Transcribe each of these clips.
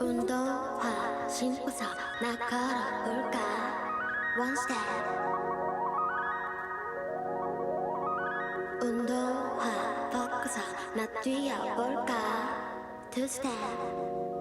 운동화 신고서 나 걸어볼까? Step. 운동화 벗고서 나 뛰어볼까? Step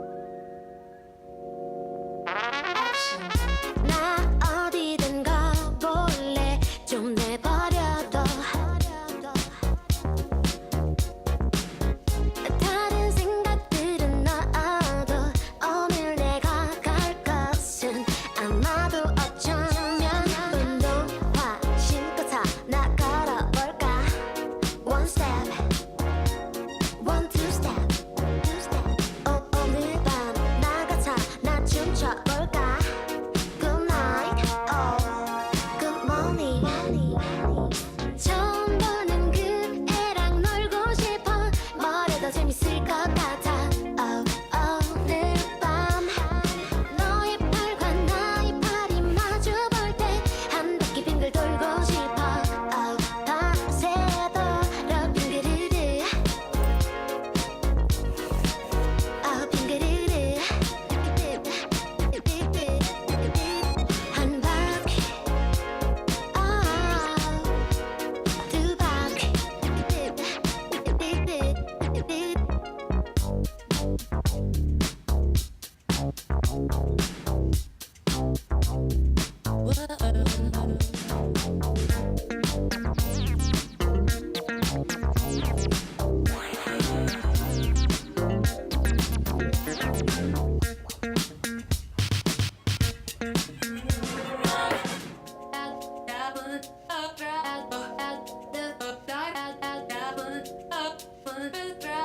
the bit bright.